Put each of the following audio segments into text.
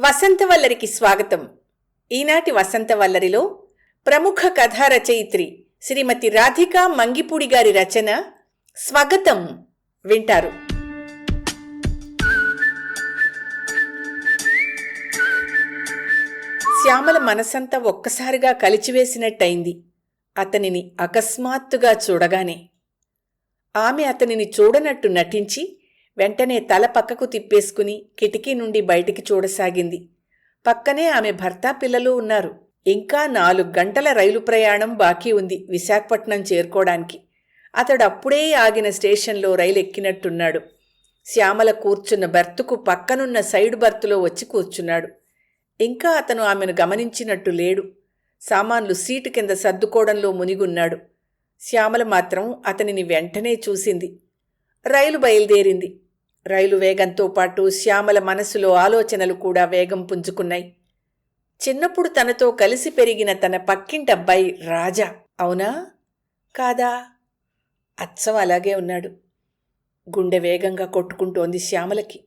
వసంతవల్లరికి స్వాగతం. ఈనాటి వసంతవల్లరిలో ప్రముఖ కథా రచయిత్రి శ్రీమతి రాధికా మంగిపూడి గారి రచన స్వాగతం వింటారు. శ్యామల మనసంతా ఒక్కసారిగా కలిచివేసినట్టయింది. అతనిని అకస్మాత్తుగా చూడగానే ఆమె అతనిని చూడనట్టు నటించి వెంటనే తల పక్కకు తిప్పేసుకుని కిటికీ నుండి బయటికి చూడసాగింది. పక్కనే ఆమె భర్త పిల్లలు ఉన్నారు. ఇంకా నాలుగు గంటల రైలు ప్రయాణం బాకీ ఉంది విశాఖపట్నం చేరుకోవడానికి. అతడు అప్పుడే ఆగిన స్టేషన్లో రైలు ఎక్కినట్టున్నాడు. శ్యామల కూర్చున్న బెర్తుకు పక్కనున్న సైడ్ బర్తులో వచ్చి కూర్చున్నాడు. ఇంకా అతను ఆమెను గమనించినట్టు లేడు. సామాన్లు సీటు కింద సర్దుకోవడంలో మునిగున్నాడు. శ్యామల మాత్రం అతనిని వెంటనే చూసింది. రైలు బయలుదేరింది. రైలు వేగంతో పాటు శ్యామల మనసులో ఆలోచనలు కూడా వేగం పుంజుకున్నాయి. చిన్నప్పుడు తనతో కలిసి పెరిగిన తన పక్కింటబ్బాయి రాజా. అవునా? కాదా? అచ్చం అలాగే ఉన్నాడు. గుండె వేగంగా కొట్టుకుంటోంది శ్యామలకి.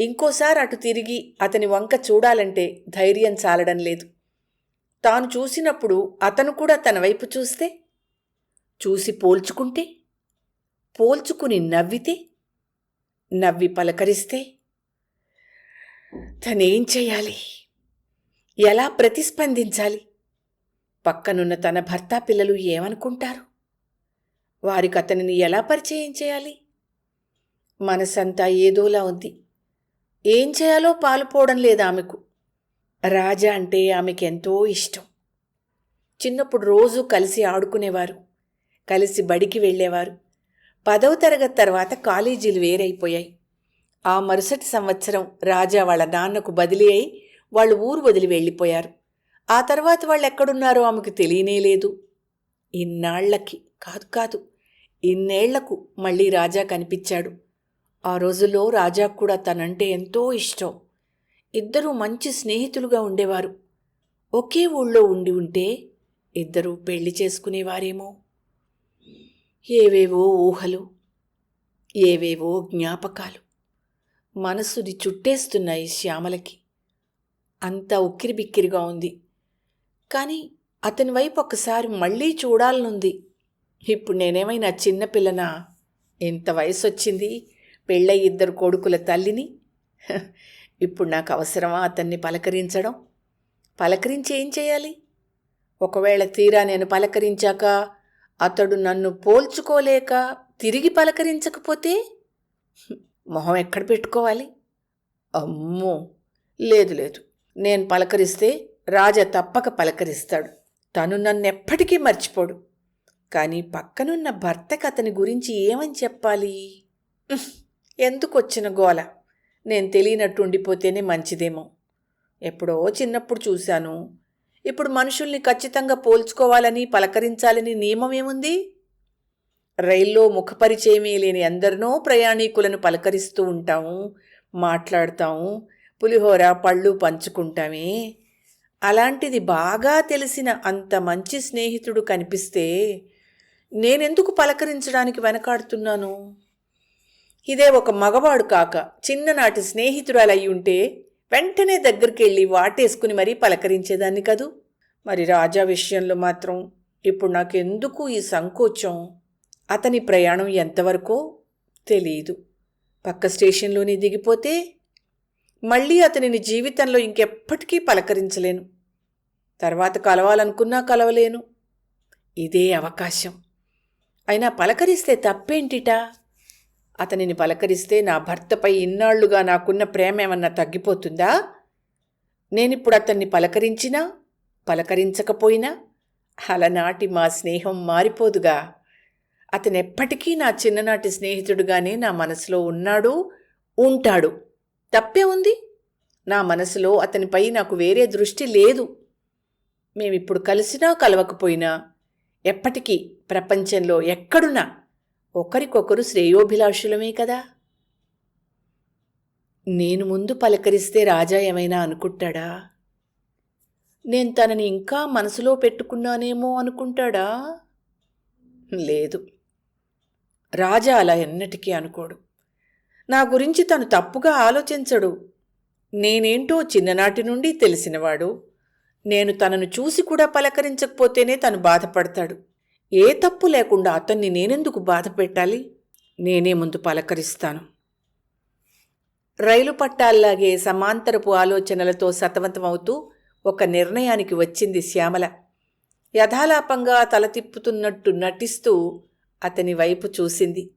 ఇంకోసారి అటు తిరిగి అతని వంక చూడాలంటే ధైర్యం చాలడం లేదు. తాను చూసినప్పుడు అతను కూడా తన వైపు చూస్తే? చూసి పోల్చుకుంటే? పోల్చుకుని నవ్వితే నవ్వి పలకరిస్తే తనేం చేయాలి ఎలా ప్రతిస్పందించాలి? పక్కనున్న తన భర్త పిల్లలు ఏమనుకుంటారు? వారికి అతనిని ఎలా పరిచయం చేయాలి? మనసంతా ఏదోలా ఉంది. ఏం చేయాలో పాలుపోవడం లేదు ఆమెకు. రాజా అంటే ఆమెకెంతో ఇష్టం. చిన్నప్పుడు రోజు కలిసి ఆడుకునేవారు. కలిసి బడికి వెళ్ళేవారు. పదవ తరగతి తర్వాత కాలేజీలు వేరైపోయాయి. ఆ మరుసటి సంవత్సరం రాజా వాళ్ళ నాన్నకు బదిలీ అయి వాళ్ళు ఊరు వదిలి వెళ్ళిపోయారు. ఆ తర్వాత వాళ్ళు ఎక్కడున్నారో ఆమెకు తెలియనే లేదు. ఇన్నాళ్ళకి కాదు కాదు ఇన్నేళ్ళకు మళ్ళీ రాజా కనిపించాడు. ఆ రోజుల్లో రాజా కూడా తనంటే ఎంతో ఇష్టం. ఇద్దరూ మంచి స్నేహితులుగా ఉండేవారు. ఒకే ఊళ్ళో ఉండి ఉంటే ఇద్దరూ పెళ్ళి చేసుకునేవారేమో. ఏవేవో ఊహలు ఏవేవో జ్ఞాపకాలు మనస్సుని చుట్టేస్తున్నాయి శ్యామలకి. అంతా ఉక్కిరిబిక్కిరిగా ఉంది. కానీ అతని వైపు ఒకసారి మళ్ళీ చూడాలనుంది. ఇప్పుడు నేనేమైనా చిన్నపిల్లనా ఎంత వయసు వచ్చింది పెళ్ళై ఇద్దరు కొడుకుల తల్లిని? ఇప్పుడు నాకు అవసరమా అతన్ని పలకరించడం? పలకరించి ఏం చేయాలి? ఒకవేళ తీరా నేను పలకరించాక అతడు నన్ను పోల్చుకోలేక తిరిగి పలకరించకపోతే మొహం ఎక్కడ పెట్టుకోవాలి? అమ్మో! లేదు లేదు. నేను పలకరిస్తే రాజా తప్పక పలకరిస్తాడు. తను నన్నెప్పటికీ మర్చిపోడు. కానీ పక్కనున్న భర్తకి అతని గురించి ఏమని చెప్పాలి? ఎందుకు వచ్చిన గోల? నేను తెలియనట్టు ఉండిపోతేనే మంచిదేమో. ఎప్పుడో చిన్నప్పుడు చూశాను. ఇప్పుడు మనుషుల్ని ఖచ్చితంగా పోల్చుకోవాలని పలకరించాలని నియమం ఏముంది? రైల్లో ముఖపరిచయమే లేని ఎందరినో ప్రయాణికులను పలకరిస్తూ ఉంటాము మాట్లాడతాము పులిహోర పళ్ళు పంచుకుంటామే. అలాంటిది బాగా తెలిసిన అంత మంచి స్నేహితుడు కనిపిస్తే నేనెందుకు పలకరించడానికి వెనకాడుతున్నాను? ఇదే ఒక మగవాడు కాక చిన్ననాటి స్నేహితురాలయ్యి ఉంటే వెంటనే దగ్గరికి వెళ్ళి వాటేసుకుని మరీ పలకరించేదాన్ని కదూ? మరి రాజా విషయంలో మాత్రం ఇప్పుడు నాకెందుకు ఈ సంకోచం? అతని ప్రయాణం ఎంతవరకో తెలియదు పక్క స్టేషన్లోనే దిగిపోతే మళ్ళీ అతనిని జీవితంలో ఇంకెప్పటికీ పలకరించలేను. తర్వాత కలవాలనుకున్నా కలవలేను. ఇదే అవకాశం. అయినా పలకరిస్తే తప్పేంటిటా? అతనిని పలకరిస్తే నా భర్తపై ఇన్నాళ్ళుగా నాకున్న ప్రేమ ఏమన్నా తగ్గిపోతుందా? నేనిప్పుడు అతన్ని పలకరించినా పలకరించకపోయినా అలనాటి మా స్నేహం మారిపోదుగా. అతనెప్పటికీ నా చిన్ననాటి స్నేహితుడుగానే నా మనసులో ఉన్నాడు ఉంటాడు. తప్పే ఉంది? నా మనసులో అతనిపై నాకు వేరే దృష్టి లేదు. మేమిప్పుడు కలిసినా కలవకపోయినా ఎప్పటికీ ప్రపంచంలో ఎక్కడున్నా ఒకరికొకరు శ్రేయోభిలాషులమే కదా. నేను ముందు పలకరిస్తే రాజా ఏమైనా అనుకుంటాడా? నేను తనని ఇంకా మనసులో పెట్టుకున్నానేమో అనుకుంటాడా? లేదు. రాజా అలా ఎన్నటికీ అనుకోడు. నా గురించి తను తప్పుగా ఆలోచించడు. నేనేంటో చిన్ననాటి నుండి తెలిసినవాడు. నేను తనను చూసి కూడా పలకరించకపోతేనే తను బాధపడతాడు. ఏ తప్పు లేకుండా అతన్ని నేనెందుకు బాధ పెట్టాలి? నేనే ముందు పలకరిస్తాను. రైలు పట్టాల్లాగే సమాంతరపు ఆలోచనలతో సతమతమవుతూ ఒక నిర్ణయానికి వచ్చింది శ్యామల. యథాలాపంగా తల తిప్పుతున్నట్టు నటిస్తూ అతని వైపు చూసింది.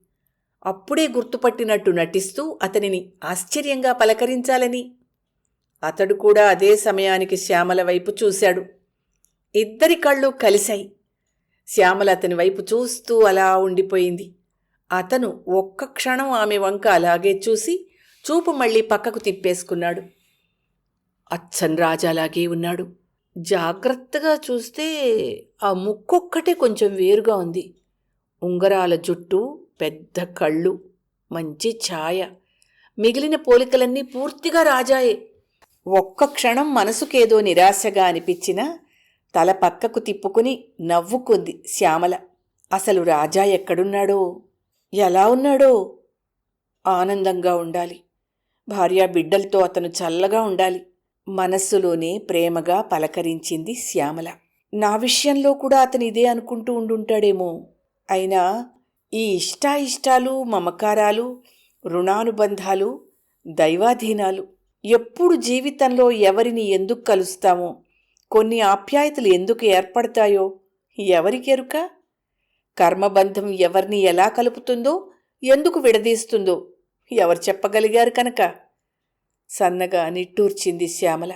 అప్పుడే గుర్తుపట్టినట్టు నటిస్తూ అతనిని ఆశ్చర్యంగా పలకరించాలని. అతడు కూడా అదే సమయానికి శ్యామల వైపు చూశాడు. ఇద్దరి కళ్ళు కలిశాయి. శ్యామల అతని వైపు చూస్తూ అలా ఉండిపోయింది. అతను ఒక్క క్షణం ఆమె వంక అలాగే చూసి చూపు మళ్ళీ పక్కకు తిప్పేసుకున్నాడు. అచ్చన్ రాజాలాగే ఉన్నాడు. జాగ్రత్తగా చూస్తే ఆ ముక్కొక్కటే కొంచెం వేరుగా ఉంది. ఉంగరాల జుట్టు పెద్ద కళ్ళు మంచి ఛాయ. మిగిలిన పోలికలన్నీ పూర్తిగా రాజాయే. ఒక్క క్షణం మనసుకేదో నిరాశగా అనిపించినా తల పక్కకు తిప్పుకుని నవ్వుకుంది శ్యామల. అసలు రాజా ఎక్కడున్నాడో? ఎలా ఉన్నాడో? ఆనందంగా ఉండాలి. భార్యా బిడ్డలతో అతను చల్లగా ఉండాలి. మనస్సులోనే ప్రేమగా పలకరించింది శ్యామల. నా విషయంలో కూడా అతను ఇదే అనుకుంటూ ఉండుంటాడేమో. అయినా ఈ ఇష్టాయిష్టాలు మమకారాలు రుణానుబంధాలు దైవాధీనాలు ఎప్పుడు జీవితంలో ఎవరిని ఎందుకు కలుస్తామో కొన్ని ఆప్యాయతలు ఎందుకు ఏర్పడతాయో? ఎవరికెరుక కర్మబంధం ఎవరిని ఎలా కలుపుతుందో ఎందుకు విడదీస్తుందో ఎవరు చెప్పగలిగారు కనుక? సన్నగా నిట్టూర్చింది శ్యామల.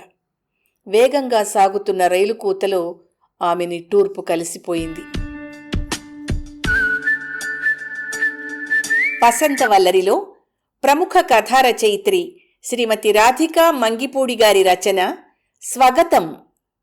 వేగంగా సాగుతున్న రైలు కూతలో ఆమె నిట్టూర్పు కలిసిపోయింది. వసంతవల్లరిలో ప్రముఖ కథా రచయిత్రి శ్రీమతి రాధికా మంగిపూడి గారి రచన స్వగతం